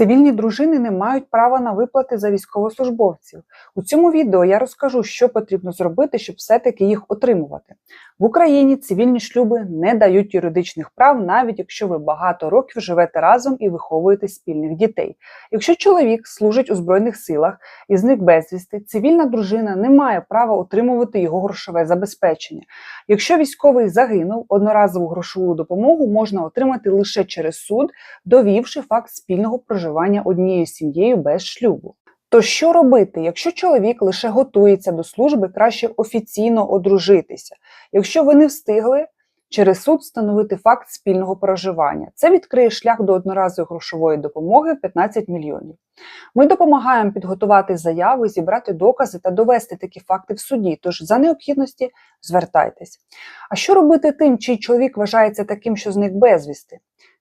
Цивільні дружини не мають права на виплати за військовослужбовців. У цьому відео я розкажу, що потрібно зробити, щоб все-таки їх отримувати. В Україні цивільні шлюби не дають юридичних прав, навіть якщо ви багато років живете разом і виховуєте спільних дітей. Якщо чоловік служить у збройних силах і зник безвісти, цивільна дружина не має права отримувати його грошове забезпечення. Якщо військовий загинув, одноразову грошову допомогу можна отримати лише через суд, довівши факт спільного проживання однією сім'єю без шлюбу. То що робити, якщо чоловік лише готується до служби, краще офіційно одружитися. Якщо ви не встигли через суд встановити факт спільного проживання, це відкриє шлях до одноразової грошової допомоги в 15 мільйонів. Ми допомагаємо підготувати заяви, зібрати докази та довести такі факти в суді. Тож за необхідності звертайтесь. А що робити тим, чий чоловік вважається таким, що зник безвісти?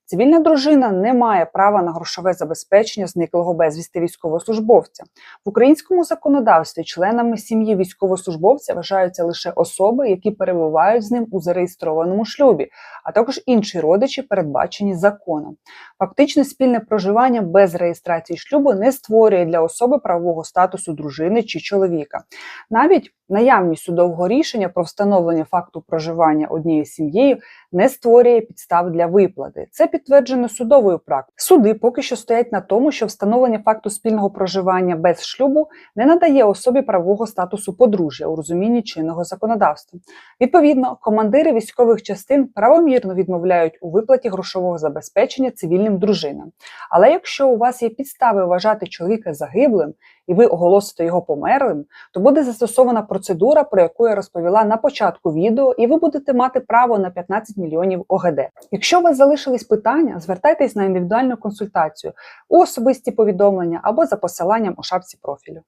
Цивільна дружина не має права на грошове забезпечення зниклого безвісти військовослужбовця. В українському законодавстві членами сім'ї військовослужбовця вважаються лише особи, які перебувають з ним у зареєстрованому шлюбі, а також інші родичі, передбачені законом. Фактично, спільне проживання без реєстрації шлюбу не створює для особи правового статусу дружини чи чоловіка. Навіть наявність судового рішення про встановлення факту проживання однією сім'єю не створює підстав для виплати. Це підтверджено судовою практикою. Суди поки що стоять на тому, що встановлення факту спільного проживання без шлюбу не надає особі правового статусу подружжя у розумінні чинного законодавства. Відповідно, командири військових частин правомірно відмовляють у виплаті грошового забезпечення цивільним дружинам. Але якщо у вас є підстави вважати чоловіка загиблим і ви оголосите його померлим, то буде застосована процедура, про яку я розповіла на початку відео, і ви будете мати право на 15 мільйонів ОГД. Якщо у вас залишились питання, звертайтесь на індивідуальну консультацію у особисті повідомлення або за посиланням у шапці профілю.